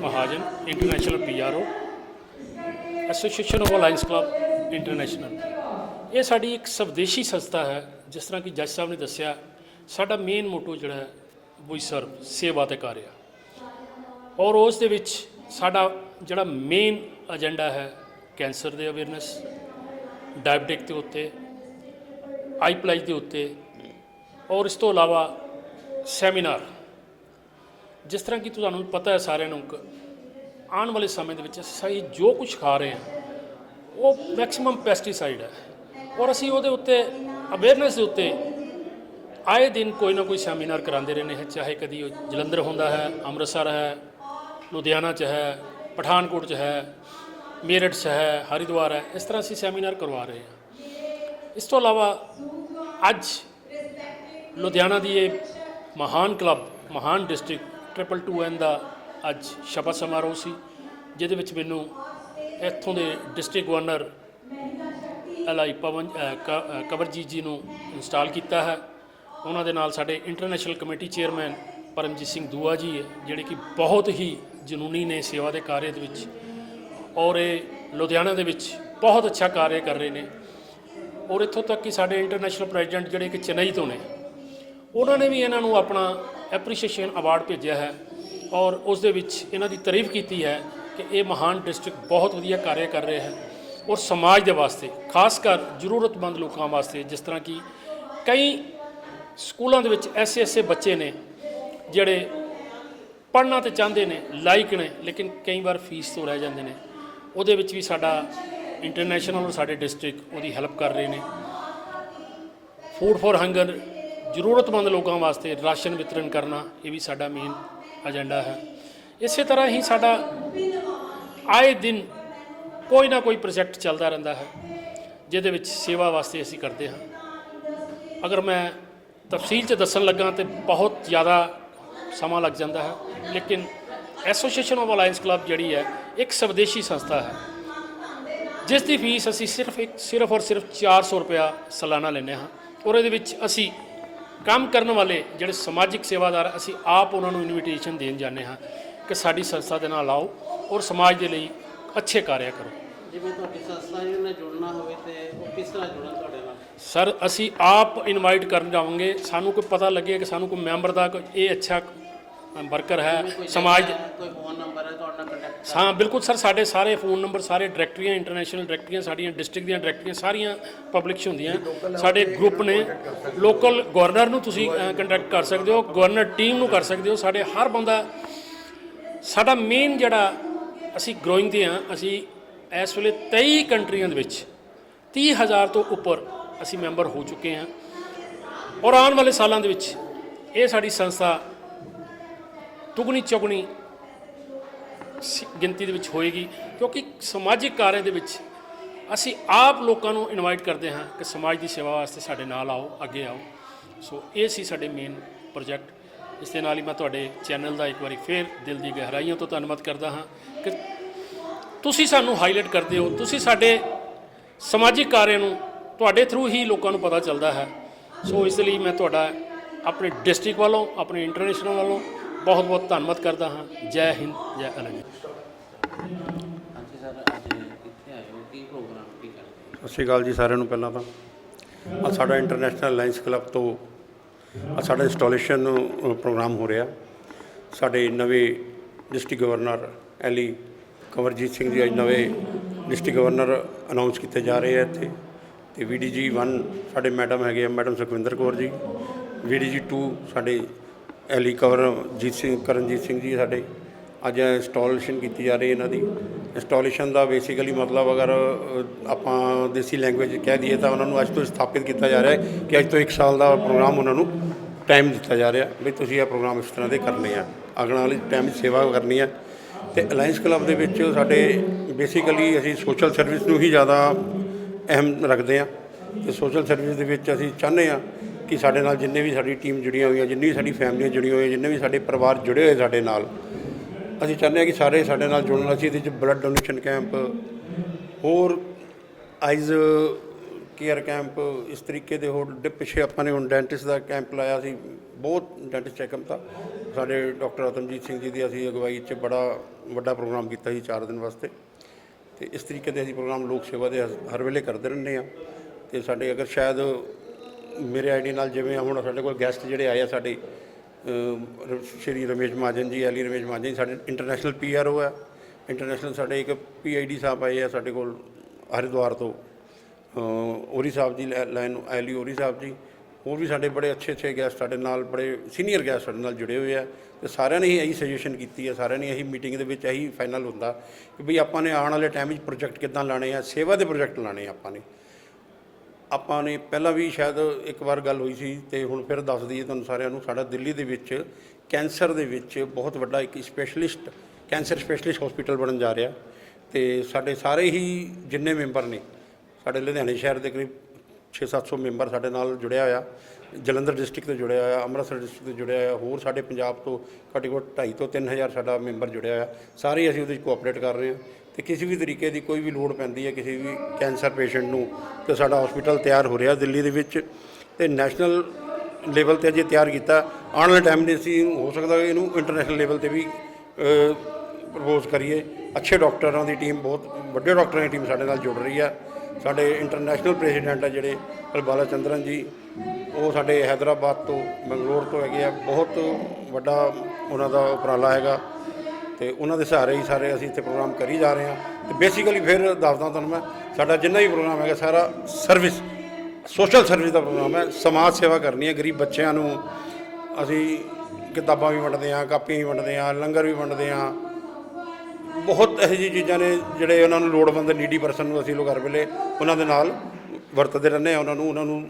Mahajan international PRO association of alliance club international ਇਹ ਸਾਡੀ ਇੱਕ ਸਵਦੇਸ਼ੀ ਸੰਸਥਾ ਹੈ, ਜਿਸ ਤਰ੍ਹਾਂ ਕਿ ਜੱਜ ਸਾਹਿਬ ਨੇ ਦੱਸਿਆ, ਸਾਡਾ ਮੇਨ ਮੋਟੋ ਜਿਹੜਾ ਹੈ ਵੀ ਸਰਵ, ਸੇਵਾ ਤੇ ਕਾਰਿਆ। ਔਰ ਉਸ ਦੇ ਵਿੱਚ ਸਾਡਾ ਜਿਹੜਾ ਮੇਨ ਏਜੰਡਾ ਹੈ, ਕੈਂਸਰ ਦੇ ਅਵੇਅਰਨੈਸ ਡਾਇਬਟਿਕ ਦੇ ਉੱਤੇ ਆਈ ਪਲਾਈ ਦੇ ਉੱਤੇ, ਔਰ ਇਸ ਤੋਂ ਇਲਾਵਾ ਸੈਮੀਨਾਰ। ਜਿਸ ਤਰ੍ਹਾਂ ਕਿ ਤੁਹਾਨੂੰ ਪਤਾ ਹੈ ਸਾਰਿਆਂ ਨੂੰ ਕਿ ਆਉਣ ਵਾਲੇ ਸਮੇਂ ਦੇ ਵਿੱਚ ਅਸੀਂ ਜੋ ਕੁਝ ਖਾ ਰਹੇ ਹਾਂ, ਉਹ ਮੈਕਸਿਮਮ ਪੈਸਟੀਸਾਈਡ ਹੈ। ਔਰ ਅਸੀਂ ਉਹਦੇ ਉੱਤੇ ਅਵੇਅਰਨੈਸ ਦੇ ਉੱਤੇ ਆਏ ਦਿਨ ਕੋਈ ਨਾ ਕੋਈ ਸੈਮੀਨਾਰ ਕਰਾਉਂਦੇ ਰਹਿੰਦੇ ਹਾਂ, ਚਾਹੇ ਕਦੀ ਉਹ ਜਲੰਧਰ ਹੁੰਦਾ ਹੈ, ਅੰਮ੍ਰਿਤਸਰ ਹੈ, ਲੁਧਿਆਣਾ 'ਚ ਹੈ, ਪਠਾਨਕੋਟ 'ਚ ਹੈ, ਮੇਰਠ 'ਚ ਹੈ, ਹਰਿਦੁਆਰ ਹੈ, ਇਸ ਤਰ੍ਹਾਂ ਅਸੀਂ ਸੈਮੀਨਾਰ ਕਰਵਾ ਰਹੇ ਹਾਂ। ਇਸ ਤੋਂ ਇਲਾਵਾ ਅੱਜ ਲੁਧਿਆਣਾ ਦੀ ਇਹ ਮਹਾਨ ਕਲੱਬ ਮਹਾਨ ਡਿਸਟ੍ਰਿਕਟ ਟ੍ਰਿਪਲ 2N ਦਾ ਅੱਜ ਸ਼ਪਥ ਸਮਾਰੋਹ ਸੀ, ਜਿਹਦੇ ਵਿੱਚ ਮੈਨੂੰ ਇੱਥੋਂ ਦੇ ਡਿਸਟ੍ਰਿਕਟ ਗਵਰਨਰ ਅਲਾਈ ਪਵਨ ਕ- ਕਵਰਜੀਤ ਜੀ ਨੂੰ ਇੰਸਟਾਲ ਕੀਤਾ ਹੈ। ਉਹਨਾਂ ਦੇ ਨਾਲ ਸਾਡੇ international committee chairman Paramjit Singh Dua ji ਹੈ, ਜਿਹੜੇ ਕਿ ਬਹੁਤ ਹੀ ਜਨੂਨੀ ਨੇ ਸੇਵਾ ਦੇ ਕਾਰਜ ਦੇ ਵਿੱਚ ਔਰ ਇਹ ਲੁਧਿਆਣਾ ਦੇ ਵਿੱਚ ਬਹੁਤ ਅੱਛਾ ਕਾਰਜ ਕਰ ਰਹੇ ਨੇ। ਔਰ ਇੱਥੋਂ ਤੱਕ ਕਿ ਸਾਡੇ ਇੰਟਰਨੈਸ਼ਨਲ ਪ੍ਰੈਜ਼ੀਡੈਂਟ ਜਿਹੜੇ ਕਿ ਚੇਨਈ ਤੋਂ ਨੇ, ਉਹਨਾਂ ਨੇ ਵੀ ਇਹਨਾਂ ਨੂੰ ਆਪਣਾ ਐਪਰੀਸ਼ੀਏਸ਼ਨ ਅਵਾਰਡ ਭੇਜਿਆ ਹੈ ਔਰ ਉਸ ਦੇ ਵਿੱਚ ਇਹਨਾਂ ਦੀ ਤਾਰੀਫ ਕੀਤੀ ਹੈ ਕਿ ਇਹ ਮਹਾਨ ਡਿਸਟ੍ਰਿਕਟ ਬਹੁਤ ਵਧੀਆ ਕਾਰਜ ਕਰ ਰਿਹਾ ਹੈ ਔਰ ਸਮਾਜ ਦੇ ਵਾਸਤੇ, ਖਾਸ ਕਰ ਜ਼ਰੂਰਤਮੰਦ ਲੋਕਾਂ ਵਾਸਤੇ, ਜਿਸ ਤਰ੍ਹਾਂ ਕਿ ਕਈ ਸਕੂਲਾਂ ਦੇ ਵਿੱਚ ਐਸੇ ਐਸੇ ਬੱਚੇ ਨੇ ਜਿਹੜੇ ਪੜ੍ਹਨਾ ਤੇ ਚਾਹੁੰਦੇ ਨੇ, ਲਾਇਕ ਨੇ, ਲੇਕਿਨ ਕਈ ਵਾਰ ਫੀਸ ਤੋਂ ਰਹਿ ਜਾਂਦੇ ਨੇ। ਉਹਦੇ ਵਿੱਚ ਵੀ ਸਾਡਾ ਇੰਟਰਨੈਸ਼ਨਲ ਔਰ ਸਾਡੇ ਡਿਸਟ੍ਰਿਕਟ ਉਹਦੀ ਹੈਲਪ ਕਰ ਰਹੇ ਨੇ। ਫੂਡ ਫॉर ਹੰਗਰ ਜ਼ਰੂਰਤਮੰਦ ਲੋਕਾਂ ਵਾਸਤੇ ਰਾਸ਼ਨ ਵਿਤਰਨ ਕਰਨਾ ਇਹ ਵੀ ਸਾਡਾ ਮੇਨ ਏਜੰਡਾ ਹੈ। ਇਸੇ ਤਰ੍ਹਾਂ ਹੀ ਸਾਡਾ ਆਏ ਦਿਨ ਕੋਈ ਨਾ ਕੋਈ ਪ੍ਰੋਜੈਕਟ ਚੱਲਦਾ ਰਹਿੰਦਾ ਹੈ, ਜਿਹਦੇ ਵਿੱਚ ਸੇਵਾ ਵਾਸਤੇ ਅਸੀਂ ਕਰਦੇ ਹਾਂ। ਅਗਰ ਮੈਂ ਤਫਸੀਲ 'ਚ ਦੱਸਣ ਲੱਗਾ ਤੇ ਬਹੁਤ ਜ਼ਿਆਦਾ ਸਮਾਂ ਲੱਗ ਜਾਂਦਾ ਹੈ, ਲੇਕਿਨ ਐਸੋਸੀਏਸ਼ਨ ਆਫ ਅਲਾਈਅੰਸ ਕਲੱਬ ਜਿਹੜੀ ਹੈ, ਇੱਕ ਸਵਦੇਸ਼ੀ ਸੰਸਥਾ ਹੈ। ਜਿਸ ਦੀ ਫੀਸ ਅਸੀਂ ਸਿਰਫ ਇੱਕ, ਸਿਰਫ ਔਰ ਸਿਰਫ 400 ਰੁਪਇਆ ਸਾਲਾਨਾ ਲੈਂਦੇ ਹਾਂ। ਔਰ ਇਹਦੇ ਵਿੱਚ ਅਸੀਂ ਕੰਮ ਕਰਨ ਵਾਲੇ ਜਿਹੜੇ ਸਮਾਜਿਕ ਸੇਵਾਦਾਰ ਅਸੀਂ ਆਪ ਉਹਨਾਂ ਨੂੰ ਇਨਵੀਟੇਸ਼ਨ ਦੇਣ ਜਾਂਦੇ ਹਾਂ ਕਿ ਸਾਡੀ ਸੰਸਥਾ ਦੇ ਨਾਲ ਆਓ ਔਰ ਸਮਾਜ ਦੇ ਲਈ ਅੱਛੇ ਕਾਰਿਆ ਕਰੋ। ਜਿਵੇਂ ਤੁਹਾਡੀ ਸੰਸਥਾ ਜੀ ਨਾਲ ਜੁੜਨਾ ਹੋਵੇ ਤੇ ਉਹ ਕਿਸ ਤਰ੍ਹਾਂ ਜੁੜਨ ਤੁਹਾਡੇ ਨਾਲ? ਸਰ ਅਸੀਂ ਆਪ ਇਨਵਾਈਟ ਕਰਨ ਜਾਵਾਂਗੇ। ਸਾਨੂੰ ਕੋਈ ਪਤਾ ਲੱਗੇ ਕਿ ਸਾਨੂੰ ਕੋਈ ਮੈਂਬਰ ਦਾ ਕੋਈ ਇਹ ਅੱਛਾ ਵਰਕਰ ਹੈ ਸਮਾਜ ਕੋਈ ਤੁਹਾਡਾ ਕੰਟੈਕਟ ਹਾਂ, ਬਿਲਕੁਲ ਸਰ, ਸਾਡੇ ਸਾਰੇ ਫੋਨ ਨੰਬਰ ਸਾਰੇ ਡਾਇਰੈਕਟਰੀਆਂ ਇੰਟਰਨੈਸ਼ਨਲ ਡਾਇਰੈਕਟਰੀਆਂ ਸਾਡੀਆਂ ਡਿਸਟ੍ਰਿਕਟ ਦੀਆਂ ਡਾਇਰੈਕਟਰੀਆਂ ਸਾਰੀਆਂ ਪਬਲਿਕਸ਼ ਹੁੰਦੀਆਂ। ਸਾਡੇ ਗਰੁੱਪ ਨੇ ਲੋਕਲ ਗਵਰਨਰ ਨੂੰ ਤੁਸੀਂ ਕੰਟੈਕਟ ਕਰ ਸਕਦੇ ਹੋ ਗਵਰਨਰ ਟੀਮ ਨੂੰ ਕਰ ਸਕਦੇ ਹੋ। ਸਾਡੇ ਹਰ ਬੰਦਾ, ਸਾਡਾ ਮੇਨ ਜਿਹੜਾ ਅਸੀਂ ਗਰੋਇੰਗ ਦੇ ਹਾਂ, ਅਸੀਂ ਇਸ ਵੇਲੇ 23 ਕੰਟਰੀਆਂ ਦੇ ਵਿੱਚ 30000 ਤੋਂ ਉੱਪਰ ਅਸੀਂ ਮੈਂਬਰ ਹੋ ਚੁੱਕੇ ਹਾਂ। ਔਰ ਆਉਣ ਵਾਲੇ ਸਾਲਾਂ ਦੇ ਵਿੱਚ ਇਹ ਸਾਡੀ ਸੰਸਥਾ ਦੁਗਣੀ ਚੌਗਣੀ ਸ- ਗਿਣਤੀ ਦੇ ਵਿੱਚ ਹੋਏਗੀ, ਕਿਉਂਕਿ ਸਮਾਜਿਕ ਕਾਰਜ ਦੇ ਵਿੱਚ ਅਸੀਂ ਆਪ ਲੋਕਾਂ ਨੂੰ ਇਨਵਾਈਟ ਕਰਦੇ ਹਾਂ ਕਿ ਸਮਾਜ ਦੀ ਸੇਵਾ ਵਾਸਤੇ ਸਾਡੇ ਨਾਲ ਆਓ, ਅੱਗੇ ਆਓ। ਸੋ ਇਹ ਸੀ ਸਾਡੇ ਮੇਨ ਪ੍ਰੋਜੈਕਟ ਇਸ ਦੇ ਨਾਲ ਹੀ ਮੈਂ ਤੁਹਾਡੇ ਚੈਨਲ ਦਾ ਇੱਕ ਵਾਰੀ ਫੇਰ ਦਿਲ ਦੀ ਗਹਿਰਾਈਆਂ ਤੋਂ ਧੰਨਵਾਦ ਕਰਦਾ ਹਾਂ ਕਿ ਤੁਸੀਂ ਸਾਨੂੰ ਹਾਈਲਾਈਟ ਕਰਦੇ ਹੋ, ਤੁਸੀਂ ਸਾਡੇ ਸਮਾਜਿਕ ਕਾਰਿਆਂ ਨੂੰ, ਤੁਹਾਡੇ ਥਰੂ ਹੀ ਲੋਕਾਂ ਨੂੰ ਪਤਾ ਚੱਲਦਾ ਹੈ। ਸੋ ਇਸ ਲਈ ਮੈਂ ਤੁਹਾਡਾ ਆਪਣੇ ਡਿਸਟ੍ਰਿਕਟ ਵੱਲੋਂ, ਆਪਣੇ ਇੰਟਰਨੈਸ਼ਨਲ ਵੱਲੋਂ ਬਹੁਤ ਬਹੁਤ ਧੰਨਵਾਦ ਕਰਦਾ ਹਾਂ। ਜੈ ਹਿੰਦ, ਜੈ ਅਲੰਗ ਸਤਿ ਸ਼੍ਰੀ ਅਕਾਲ ਜੀ ਸਾਰਿਆਂ ਨੂੰ ਪਹਿਲਾਂ ਤਾਂ। ਆ ਸਾਡਾ ਇੰਟਰਨੈਸ਼ਨਲ ਲਾਇੰਸ ਕਲੱਬ ਤੋਂ ਆ ਸਾਡਾ ਇੰਸਟਾਲੇਸ਼ਨ ਪ੍ਰੋਗਰਾਮ ਹੋ ਰਿਹਾ। ਸਾਡੇ ਨਵੇਂ district governor Ally Kanwarjit Singh ji ਅੱਜ ਨਵੇਂ ਡਿਸਟ੍ਰਿਕਟ ਗਵਰਨਰ ਅਨਾਉਂਸ ਕੀਤੇ ਜਾ ਰਹੇ ਆ ਇੱਥੇ। ਤੇ ਵੀਡੀਜੀ 1 ਸਾਡੇ ਮੈਡਮ ਹੈਗੇ ਆ ਮੈਡਮ ਸੁਖਵਿੰਦਰ ਕੌਰ ਜੀ। ਵੀਡੀਜੀ 2 ਸਾਡੇ ਐਲੀ ਕਵਰਜੀਤ ਸਿੰਘ, ਕਰਨਜੀਤ ਸਿੰਘ ਜੀ ਸਾਡੇ ਅੱਜ ਇੰਸਟਾਲੇਸ਼ਨ ਕੀਤੀ ਜਾ ਰਹੀ ਹੈ ਇਹਨਾਂ ਦੀ। ਇੰਸਟਾਲੇਸ਼ਨ ਦਾ ਬੇਸਿਕਲੀ ਮਤਲਬ ਅਗਰ ਆਪਾਂ ਦੇਸੀ ਲੈਂਗੁਏਜ ਕਹਿ ਦਈਏ ਤਾਂ ਉਹਨਾਂ ਨੂੰ ਅੱਜ ਤੋਂ ਸਥਾਪਿਤ ਕੀਤਾ ਜਾ ਰਿਹਾ ਹੈ ਕਿ ਅੱਜ ਤੋਂ 1 ਸਾਲ ਦਾ ਪ੍ਰੋਗਰਾਮ ਉਹਨਾਂ ਨੂੰ ਟਾਈਮ ਦਿੱਤਾ ਜਾ ਰਿਹਾ ਵੀ ਤੁਸੀਂ ਇਹ ਪ੍ਰੋਗਰਾਮ ਇਸ ਤਰ੍ਹਾਂ ਦੇ ਕਰਨੇ ਆ। ਅਗਣ ਵਾਲੇ ਟਾਈਮ ਸੇਵਾ ਕਰਨੀ ਹੈ ਤੇ ਅਲਾਈਅੰਸ ਕਲੱਬ ਦੇ ਵਿੱਚ ਸਾਡੇ ਬੇਸਿਕਲੀ ਅਸੀਂ ਸੋਸ਼ਲ ਸਰਵਿਸ ਨੂੰ ਹੀ ਜ਼ਿਆਦਾ ਅਹਿਮ ਰੱਖਦੇ ਆ। ਤੇ ਸੋਸ਼ਲ ਸਰਵਿਸ ਦੇ ਵਿੱਚ ਅਸੀਂ ਚਾਹੁੰਦੇ ਆ ਕਿ ਸਾਡੇ ਨਾਲ ਜਿੰਨੇ ਵੀ ਸਾਡੀ ਟੀਮ ਜੁੜੀਆਂ ਹੋਈਆਂ, ਜਿੰਨੀ ਵੀ ਸਾਡੀ ਫੈਮਲੀਆਂ ਜੁੜੀਆਂ ਹੋਈਆਂ, ਜਿੰਨੇ ਵੀ ਸਾਡੇ ਪਰਿਵਾਰ ਜੁੜੇ ਹੋਏ ਸਾਡੇ ਨਾਲ, ਅਸੀਂ ਚਾਹੁੰਦੇ ਹਾਂ ਕਿ ਸਾਰੇ ਸਾਡੇ ਨਾਲ ਜੁੜਨ। ਅਸੀਂ ਇਹਦੇ ਵਿੱਚ ਬਲੱਡ ਡੋਨੇਸ਼ਨ ਕੈਂਪ ਹੋਰ ਆਈਜ਼ ਕੇਅਰ ਕੈਂਪ ਇਸ ਤਰੀਕੇ ਦੇ ਹੋਰ ਡ- ਪਿੱਛੇ ਆਪਾਂ ਨੇ ਹੁਣ ਡੈਂਟਿਸਟ ਦਾ ਕੈਂਪ ਲਾਇਆ ਸੀ ਬਹੁਤ ਡੈਂਟਿਸਟ ਚੈੱਕਅਪ ਦਾ, ਸਾਡੇ ਡਾਕਟਰ ਰਤਨਜੀਤ ਸਿੰਘ ਜੀ ਦੀ ਅਸੀਂ ਅਗਵਾਈ 'ਚ ਬੜਾ ਵੱਡਾ ਪ੍ਰੋਗਰਾਮ ਕੀਤਾ ਸੀ 4 ਦਿਨ ਵਾਸਤੇ। ਤੇ ਇਸ ਤਰੀਕੇ ਦੇ ਅਸੀਂ ਪ੍ਰੋਗਰਾਮ ਲੋਕ ਸੇਵਾ ਦੇ ਹਰ- ਹਰ ਵੇਲੇ ਕਰਦੇ ਰਹਿੰਦੇ ਆ ਤੇ ਸਾਡੇ ਅਗਰ ਸ਼ਾਇਦ ਮੇਰੇ ਆਈਡੀ ਨਾਲ ਜਿਵੇਂ ਹੁਣ ਸਾਡੇ ਕੋਲ ਗੈਸਟ ਜਿਹੜੇ ਆਏ ਆ ਸਾਡੇ ਸ਼੍ਰੀ ਰਮੇਸ਼ ਮਹਾਜਨ ਜੀ ਐਲੀ ਰਮੇਸ਼ ਮਹਾਜਨ ਜੀ ਸਾਡੇ ਇੰਟਰਨੈਸ਼ਨਲ ਪੀਆਰਓ ਆ। ਇੰਟਰਨੈਸ਼ਨਲ ਸਾਡੇ ਇੱਕ ਪੀਆਈਡੀ ਸਾਹਿਬ ਆਏ ਆ ਸਾਡੇ ਕੋਲ ਹਰਿਦੁਆਰ ਤੋਂ। ਅ, ਓਰੀ ਸਾਹਿਬ ਜੀ ਲੈ- ਲਾਈਨ ਐਲੀ ਓਰੀ ਸਾਹਿਬ ਜੀ। ਹੋਰ ਵੀ ਸਾਡੇ ਬੜੇ ਅੱਛੇ ਅੱਛੇ ਗੈਸਟ ਸਾਡੇ ਨਾਲ ਬੜੇ ਸੀਨੀਅਰ ਗੈਸਟ ਸਾਡੇ ਨਾਲ ਜੁੜੇ ਹੋਏ ਆ। ਤੇ ਸਾਰਿਆਂ ਨੇ ਹੀ ਇਹੀ ਸੁਜੈਸ਼ਨ ਕੀਤੀ ਹੈ ਸਾਰਿਆਂ ਨੇ ਇਹੀ ਮੀਟਿੰਗ ਦੇ ਵਿੱਚ ਇਹੀ ਫਾਈਨਲ ਹੁੰਦਾ ਕਿ ਵੀ ਆਪਾਂ ਨੇ ਆਉਣ ਵਾਲੇ ਟਾਈਮ ਵਿੱਚ ਪ੍ਰੋਜੈਕਟ ਕਿੱਦਾਂ ਲਾਣੇ ਆ ਸੇਵਾ ਦੇ ਪ੍ਰੋਜੈਕਟ ਲਾਣੇ ਆ ਆਪਾਂ ਨੇ। ਆਪਾਂ ਨੇ ਪਹਿਲਾਂ ਵੀ ਸ਼ਾਇਦ ਇੱਕ ਵਾਰ ਗੱਲ ਹੋਈ ਸੀ ਤੇ ਹੁਣ ਫਿਰ ਦੱਸ ਦਈਏ ਤੁਹਾਨੂੰ ਸਾਰਿਆਂ ਨੂੰ, ਸਾਡਾ ਦਿੱਲੀ ਦੇ ਵਿੱਚ ਕੈਂਸਰ ਦੇ ਵਿੱਚ ਬਹੁਤ ਵੱਡਾ ਇੱਕ ਸਪੈਸ਼ਲਿਸਟ ਕੈਂਸਰ ਸਪੈਸ਼ਲਿਸਟ ਹਸਪੀਟਲ ਬਣਨ ਜਾ ਰਿਹਾ ਤੇ ਸਾਡੇ ਸਾਰੇ ਹੀ ਜਿੰਨੇ ਮੈਂਬਰ ਨੇ, ਸਾਡੇ ਲੁਧਿਆਣੇ ਸ਼ਹਿਰ ਦੇ ਕਰੀਬ 6-700 ਮੈਂਬਰ ਸਾਡੇ ਨਾਲ ਜੁੜਿਆ ਹੋਇਆ। ਜਲੰਧਰ ਡਿਸਟ੍ਰਿਕਟ ਤੋਂ ਜੁੜਿਆ ਹੋਇਆ, ਅੰਮ੍ਰਿਤਸਰ ਡਿਸਟ੍ਰਿਕਟ ਤੋਂ ਜੁੜਿਆ ਹੋਇਆ, ਹੋਰ ਸਾਡੇ ਪੰਜਾਬ ਤੋਂ ਘੱਟੋ ਘੱਟ 2.5 ਤੋਂ 3000 ਸਾਡਾ ਮੈਂਬਰ ਜੁੜਿਆ ਹੋਇਆ। ਸਾਰੇ ਅਸੀਂ ਉਹਦੇ ਵਿੱਚ ਕੋਆਪਰੇਟ ਕਰ ਰਹੇ ਹਾਂ ਤੇ ਕਿਸੇ ਵੀ ਤਰੀਕੇ ਦੀ ਕੋਈ ਵੀ ਲੋੜ ਪੈਂਦੀ ਹੈ, ਕਿਸੇ ਵੀ ਕੈਂਸਰ ਪੇਸ਼ੈਂਟ ਨੂੰ ਤੇ ਸਾਡਾ ਹਸਪੀਟਲ ਤਿਆਰ ਹੋ ਰਿਹਾ ਦਿੱਲੀ ਦੇ ਵਿੱਚ ਤੇ ਨੈਸ਼ਨਲ ਲੈਵਲ ਤੇ ਅਜੇ ਤਿਆਰ ਕੀਤਾ। ਆਉਣ ਵਾਲੇ ਟਾਈਮ ਦੇ ਅਸੀਂ ਹੋ ਸਕਦਾ ਇਹਨੂੰ ਇੰਟਰਨੈਸ਼ਨਲ ਲੈਵਲ ਤੇ ਵੀ ਪ੍ਰਪੋਜ਼ ਕਰੀਏ। ਅੱਛੇ ਡਾਕਟਰਾਂ ਦੀ ਟੀਮ ਬਹੁਤ ਵੱਡੇ ਡਾਕਟਰਾਂ ਦੀ ਟੀਮ ਸਾਡੇ ਨਾਲ ਜੁੜ ਰਹੀ ਹੈ। ਸਾਡੇ ਇੰਟਰਨੈਸ਼ਨਲ ਪ੍ਰੈਜ਼ੀਡੈਂਟ ਆ ਜਿਹੜੇ ਬਾਲਾ ਚੰਦਰਨ ਜੀ, ਉਹ ਸਾਡੇ ਹైదరాబాద్ ਤੋਂ ਬੰਗਲੌਰ ਤੋਂ ਹੈਗੇ ਆ। ਬਹੁਤ ਵੱਡਾ ਉਹਨਾਂ ਦਾ ਉਪਰਾਲਾ ਹੈਗਾ ਤੇ ਉਹਨਾਂ ਦੇ ਸਹਾਰੇ ਹੀ ਸਾਰੇ ਅਸੀਂ ਇੱਥੇ ਪ੍ਰੋਗਰਾਮ ਕਰੀ ਜਾ ਰਹੇ ਆ ਤੇ ਬੇਸਿਕਲੀ ਫਿਰ ਦੱਸਦਾ ਤੁਹਾਨੂੰ ਮੈਂ, ਸਾਡਾ ਜਿੰਨਾ ਵੀ ਪ੍ਰੋਗਰਾਮ ਹੈਗਾ, ਸਾਰਾ ਸਰਵਿਸ ਸੋਸ਼ਲ ਸਰਵਿਸ ਦਾ ਪ੍ਰੋਗਰਾਮ ਹੈ। ਸਮਾਜ ਸੇਵਾ ਕਰਨੀ ਹੈ, ਗਰੀਬ ਬੱਚਿਆਂ ਨੂੰ ਅਸੀਂ ਕਿਤਾਬਾਂ ਵੀ ਵੰਡਦੇ ਆ ਕਾਪੀਆਂ ਵੀ ਵੰਡਦੇ ਆ ਲੰਗਰ ਵੀ ਵੰਡਦੇ ਆ ਬਹੁਤ ਇਹੋ ਜਿਹੀ ਚੀਜ਼ਾਂ ਨੇ ਜਿਹੜੇ ਉਹਨਾਂ ਨੂੰ ਲੋੜਵੰਦ ਨੀਡੀ ਪਰਸਨ ਨੂੰ ਅਸੀਂ ਲੋਕ ਹਰ ਵੇਲੇ ਉਹਨਾਂ ਦੇ ਨਾਲ ਵਰਤਦੇ ਰਹਿੰਦੇ ਆ ਉਹਨਾਂ ਨੂੰ ਉਹਨਾਂ ਨੂੰ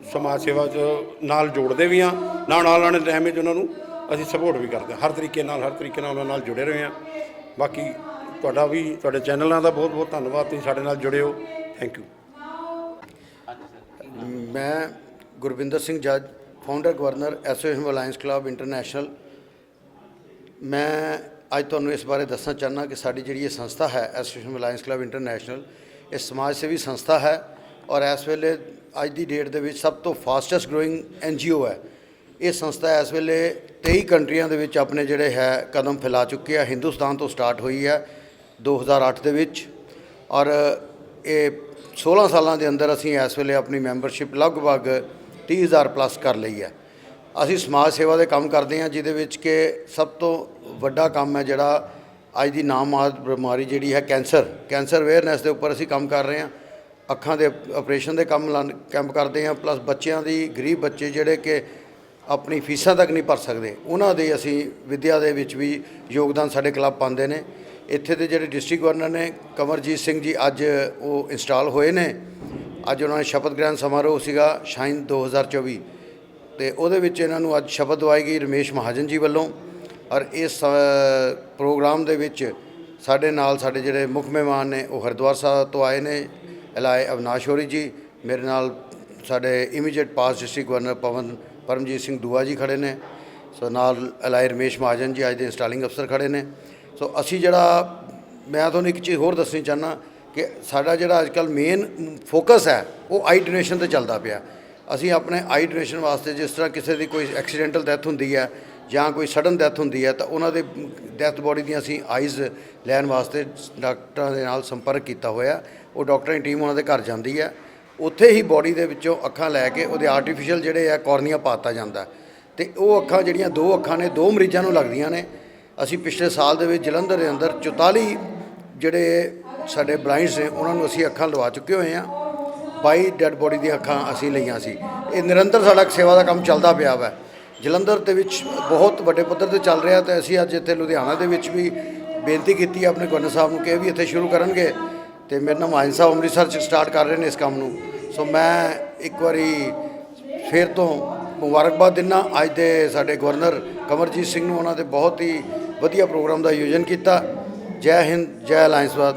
ਸਮਾਜ ਸੇਵਾ 'ਚ ਨਾਲ ਜੋੜਦੇ ਵੀ ਆ ਨਾਲ ਨਾਲ ਆਉਣ ਦੇ ਟਾਈਮ ਵਿੱਚ ਉਹਨਾਂ ਨੂੰ ਅਸੀਂ ਸਪੋਰਟ ਵੀ ਕਰਦੇ ਹਾਂ। ਹਰ ਤਰੀਕੇ ਨਾਲ, ਹਰ ਤਰੀਕੇ ਨਾਲ ਉਹਨਾਂ ਨਾਲ ਜੁੜੇ ਰਹੇ ਆ ਬਾਕੀ ਤੁਹਾਡਾ ਵੀ, ਤੁਹਾਡੇ ਚੈਨਲਾਂ ਦਾ ਬਹੁਤ ਬਹੁਤ ਧੰਨਵਾਦ, ਤੁਸੀਂ ਸਾਡੇ ਨਾਲ ਜੁੜੇ ਹੋ। ਥੈਂਕ ਯੂ ਮੈਂ ਗੁਰਵਿੰਦਰ ਸਿੰਘ ਜੱਜ founder governor association alliance club international ਮੈਂ ਅੱਜ ਤੁਹਾਨੂੰ ਇਸ ਬਾਰੇ ਦੱਸਣਾ ਚਾਹਨਾ ਕਿ ਸਾਡੀ ਜਿਹੜੀ ਇਹ ਸੰਸਥਾ ਹੈ ਐਸੋਸੀਏਸ਼ਨ ਅਲਾਈਅੰਸ ਕਲੱਬ ਇੰਟਰਨੈਸ਼ਨਲ ਇਹ ਸਮਾਜ ਸੇਵੀ ਸੰਸਥਾ ਹੈ ਔਰ ਇਸ ਵੇਲੇ ਅੱਜ ਦੀ ਡੇਟ ਦੇ ਵਿੱਚ ਸਭ ਤੋਂ ਫਾਸਟੈਸਟ ਗਰੋਇੰਗ ਐਨਜੀਓ ਹੈ। ਇਹ ਸੰਸਥਾ ਇਸ ਵੇਲੇ 23 ਕੰਟਰੀਆਂ ਦੇ ਵਿੱਚ ਆਪਣੇ ਜਿਹੜੇ ਹੈ, ਕਦਮ ਫੈਲਾ ਚੁੱਕੀ ਹੈ। ਹਿੰਦੁਸਤਾਨ ਤੋਂ ਸਟਾਰਟ ਹੋਈ ਹੈ 2008 ਦੇ ਵਿੱਚ ਔਰ ਇਹ 16 ਸਾਲਾਂ ਦੇ ਅੰਦਰ ਅਸੀਂ ਇਸ ਵੇਲੇ ਆਪਣੀ ਮੈਂਬਰਸ਼ਿਪ ਲਗਭਗ 30000 ਪਲੱਸ ਕਰ ਲਈ ਹੈ। ਅਸੀਂ ਸਮਾਜ ਸੇਵਾ ਦੇ ਕੰਮ ਕਰਦੇ ਹਾਂ, ਜਿਹਦੇ ਵਿੱਚ ਕਿ ਸਭ ਤੋਂ ਵੱਡਾ ਕੰਮ ਹੈ ਜਿਹੜਾ ਅੱਜ ਦੀ ਨਾਮਾਦ ਬਿਮਾਰੀ ਜਿਹੜੀ ਹੈ ਕੈਂਸਰ ਕੈਂਸਰ ਅਵੇਅਰਨੈਸ ਦੇ ਉੱਪਰ ਅਸੀਂ ਕੰਮ ਕਰ ਰਹੇ ਹਾਂ। ਅੱਖਾਂ ਦੇ ਆਪਰੇਸ਼ਨ ਦੇ ਕੰਮ ਲਾਂ- ਕੈਂਪ ਕਰਦੇ ਹਾਂ ਪਲੱਸ ਬੱਚਿਆਂ ਦੀ, ਗਰੀਬ ਬੱਚੇ ਜਿਹੜੇ ਕਿ ਆਪਣੀ ਫੀਸਾਂ ਤੱਕ ਨਹੀਂ ਭਰ ਸਕਦੇ, ਉਹਨਾਂ ਦੇ ਅਸੀਂ ਵਿੱਦਿਆ ਦੇ ਵਿੱਚ ਵੀ ਯੋਗਦਾਨ ਸਾਡੇ ਕਲੱਬ ਪਾਉਂਦੇ ਨੇ। ਇੱਥੇ ਦੇ ਜਿਹੜੇ ਡਿਸਟ੍ਰਿਕਟ ਗਵਰਨਰ ਨੇ, ਕਮਰਜੀਤ ਸਿੰਘ ਜੀ ਅੱਜ ਉਹ ਇੰਸਟਾਲ ਹੋਏ ਨੇ। ਅੱਜ ਉਹਨਾਂ ਨੇ ਸ਼ਪਥ ਗ੍ਰਹਿਣ ਸਮਾਰੋਹ ਸੀਗਾ ਸ਼ਾਈਨ 2024 ਤੇ ਉਹਦੇ ਵਿੱਚ ਇਹਨਾਂ ਨੂੰ ਅੱਜ ਸ਼ਪਥ ਦਵਾਈ ਗਈ ਰਮੇਸ਼ ਮਹਾਜਨ ਜੀ ਵੱਲੋਂ। ਔਰ ਇਸ ਪ੍ਰੋਗਰਾਮ ਦੇ ਵਿੱਚ ਸਾਡੇ ਨਾਲ ਸਾਡੇ ਜਿਹੜੇ ਮੁੱਖ ਮਹਿਮਾਨ ਨੇ, ਉਹ ਹਰਿਦੁਆਰ ਸਾਹਿਬ ਤੋਂ ਆਏ ਨੇ। ਇਲਾਏ ਅਵਨਾਸ਼ ਹੋਰੀ ਜੀ, ਮੇਰੇ ਨਾਲ ਸਾਡੇ immediate past district governor Pawan, Paramjit Singh Dua ji ਖੜੇ ਨੇ। ਸੋ ਨਾਲ ਇਲਾਏ ਰਮੇਸ਼ ਮਹਾਜਨ ਜੀ, ਅੱਜ ਦੇ ਇੰਸਟਾਲਿੰਗ ਅਫਸਰ ਖੜੇ ਨੇ। ਸੋ ਅਸੀਂ ਜਿਹੜਾ, ਮੈਂ ਤੁਹਾਨੂੰ ਇੱਕ ਚੀਜ਼ ਹੋਰ ਦੱਸਣੀ ਚਾਹਨਾ ਕਿ ਸਾਡਾ ਜਿਹੜਾ ਅੱਜਕੱਲ ਮੇਨ ਫੋਕਸ ਹੈ, ਉਹ ਆਈ ਡੋਨੇਸ਼ਨ ਤੇ ਚੱਲਦਾ ਪਿਆ। ਅਸੀਂ ਆਪਣੇ ਆਈ ਡੋਨੇਸ਼ਨ ਵਾਸਤੇ ਜਿਸ ਤਰ੍ਹਾਂ ਕਿਸੇ ਦੀ ਕੋਈ ਐਕਸੀਡੈਂਟਲ ਡੈਥ ਹੁੰਦੀ ਹੈ ਜਾਂ ਕੋਈ ਸਡਨ ਡੈਥ ਹੁੰਦੀ ਹੈ, ਤਾਂ ਉਹਨਾਂ ਦੇ ਡੈਥ ਬੋਡੀ ਦੀਆਂ ਅਸੀਂ ਆਈਜ਼ ਲੈਣ ਵਾਸਤੇ ਡਾਕਟਰਾਂ ਦੇ ਨਾਲ ਸੰਪਰਕ ਕੀਤਾ ਹੋਇਆ। ਉਹ ਡਾਕਟਰਾਂ ਦੀ ਟੀਮ ਉਹਨਾਂ ਦੇ ਘਰ ਜਾਂਦੀ ਹੈ। ਉੱਥੇ ਹੀ ਬੋਡੀ ਦੇ ਵਿੱਚੋਂ ਅੱਖਾਂ ਲੈ ਕੇ ਉਹਦੇ ਆਰਟੀਫੀਸ਼ੀਅਲ ਜਿਹੜੇ ਆ ਕੋਰਨੀਆ ਪਾਤਾ ਜਾਂਦਾ। ਤੇ ਉਹ ਅੱਖਾਂ ਜਿਹੜੀਆਂ ਦੋ ਅੱਖਾਂ ਨੇ, ਦੋ ਮਰੀਜ਼ਾਂ ਨੂੰ ਲੱਗਦੀਆਂ ਨੇ। ਅਸੀਂ ਪਿਛਲੇ ਸਾਲ ਦੇ ਵਿੱਚ ਜਲੰਧਰ ਦੇ ਅੰਦਰ 44 ਜਿਹੜੇ ਸਾਡੇ ਬਲਾਈਂਡਸ ਨੇ, ਉਹਨਾਂ ਨੂੰ ਅਸੀਂ ਅੱਖਾਂ ਲਵਾ ਚੁੱਕੇ ਹੋਏ ਹਾਂ। 22 ਡੈੱਡ ਬੋਡੀ ਦੀਆਂ ਅੱਖਾਂ ਅਸੀਂ ਲਈਆਂ ਸੀ। ਇਹ ਨਿਰੰਤਰ ਸਾਡਾ ਸੇਵਾ ਦਾ ਕੰਮ ਚੱਲਦਾ ਪਿਆ ਵਾ। ਜਲੰਧਰ ਦੇ ਵਿੱਚ ਬਹੁਤ ਵੱਡੇ ਪੱਧਰ ਤੇ ਚੱਲ ਰਿਹਾ ਤੇ ਅਸੀਂ ਅੱਜ ਇੱਥੇ ਲੁਧਿਆਣਾ ਦੇ ਵਿੱਚ ਵੀ ਬੇਨਤੀ ਕੀਤੀ ਆਪਣੇ ਗਵਰਨਰ ਸਾਹਿਬ ਨੂੰ ਕਿ ਵੀ ਇੱਥੇ ਸ਼ੁਰੂ ਕਰਨਗੇ ਤੇ ਮੇਰੇ ਨਾਲ ਮਾਇਨ ਸਾਹਿਬ ਅੰਮ੍ਰਿਤਸਰ ਚ ਸਟਾਰਟ ਕਰ ਰਹੇ ਨੇ ਇਸ ਕੰਮ ਨੂੰ। ਸੋ ਮੈਂ ਇੱਕ ਵਾਰੀ ਫਿਰ ਤੋਂ ਮੁਬਾਰਕਬਾਦ ਦਿੰਦਾ ਅੱਜ ਦੇ ਸਾਡੇ ਗਵਰਨਰ ਕਮਰਜੀਤ ਸਿੰਘ ਨੂੰ ਉਹਨਾਂ ਦੇ ਬਹੁਤ ਹੀ ਵਧੀਆ ਪ੍ਰੋਗਰਾਮ ਦਾ ਆਯੋਜਨ ਕੀਤਾ। ਜੈ ਹਿੰਦ, ਜੈ ਅਲਾਇੰਸਵਾਦ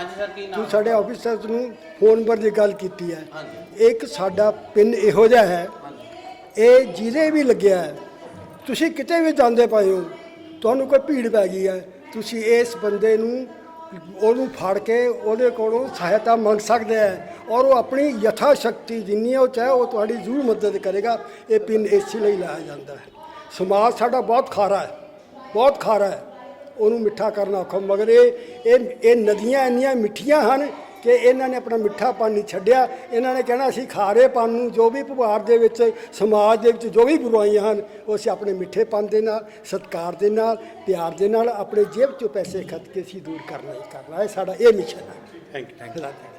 ਹਾਂਜੀ ਸਰ ਕੀ ਨਾਮ ਤੂੰ ਸਾਡੇ ਆਫਿਸਰਸ ਨੂੰ ਫੋਨ ਨੰਬਰ ਦੀ ਗੱਲ ਕੀਤੀ ਹੈ। ਹਾਂਜੀ। ਇੱਕ ਸਾਡਾ ਪਿੰਨ ਇਹੋ ਜਿਹਾ ਹੈ। ਇਹ ਜਿਹਦੇ ਵੀ ਲੱਗਿਆ ਹੈ। ਤੁਸੀਂ ਕਿਤੇ ਵੀ ਜਾਂਦੇ ਪਏ ਹੋ ਤੁਹਾਨੂੰ ਕੋਈ ਭੀੜ ਪੈ ਗਈ ਹੈ। ਤੁਸੀਂ ਇਸ ਬੰਦੇ ਨੂੰ ਉਹਨੂੰ ਫੜ ਕੇ ਉਹਦੇ ਕੋਲੋਂ ਸਹਾਇਤਾ ਮੰਗ ਸਕਦੇ ਹੈ ਔਰ ਉਹ ਆਪਣੀ ਯਥਾ ਸ਼ਕਤੀ ਜਿੰਨੀ ਉਹ ਚਾਹੇ ਉਹ ਤੁਹਾਡੀ ਜ਼ਰੂਰ ਮਦਦ ਕਰੇਗਾ। ਇਹ ਪਿੰਨ ਇਸੇ ਲਈ ਲਾਇਆ ਜਾਂਦਾ ਹੈ। ਸਮਾਜ ਸਾਡਾ ਬਹੁਤ ਖਾਰਾ ਹੈ। ਬਹੁਤ ਖਾਰਾ ਹੈ। ਉਹਨੂੰ ਮਿੱਠਾ ਕਰਨਾ ਔਖਾ। ਮਗਰ ਇਹ ਇਹ ਇਹ ਨਦੀਆਂ ਇੰਨੀਆਂ ਮਿੱਠੀਆਂ ਹਨ ਕਿ ਇਹਨਾਂ ਨੇ ਆਪਣਾ ਮਿੱਠਾਪਨ ਨਹੀਂ ਛੱਡਿਆ। ਇਹਨਾਂ ਨੇ ਕਹਿਣਾ ਅਸੀਂ ਖਾਰੇਪਨ ਨੂੰ ਜੋ ਵੀ ਵਿਵਹਾਰ ਦੇ ਵਿੱਚ ਸਮਾਜ ਦੇ ਵਿੱਚ ਜੋ ਵੀ ਬੁਰਾਈਆਂ ਹਨ ਉਹ ਅਸੀਂ ਆਪਣੇ ਮਿੱਠੇਪਨ ਦੇ ਨਾਲ ਸਤਿਕਾਰ ਦੇ ਨਾਲ ਪਿਆਰ ਦੇ ਨਾਲ ਆਪਣੇ ਜੇਬ ਚੋਂ ਪੈਸੇ ਖਰਚ ਕੇ ਅਸੀਂ ਦੂਰ ਕਰਨਾ ਹੀ ਕਰਨਾ। ਇਹ ਸਾਡਾ ਇਹ ਮਿਸ਼ਨ ਹੈ। ਥੈਂਕ ਯੂ ਖੁਦਾ ਹਾਫਿਜ਼।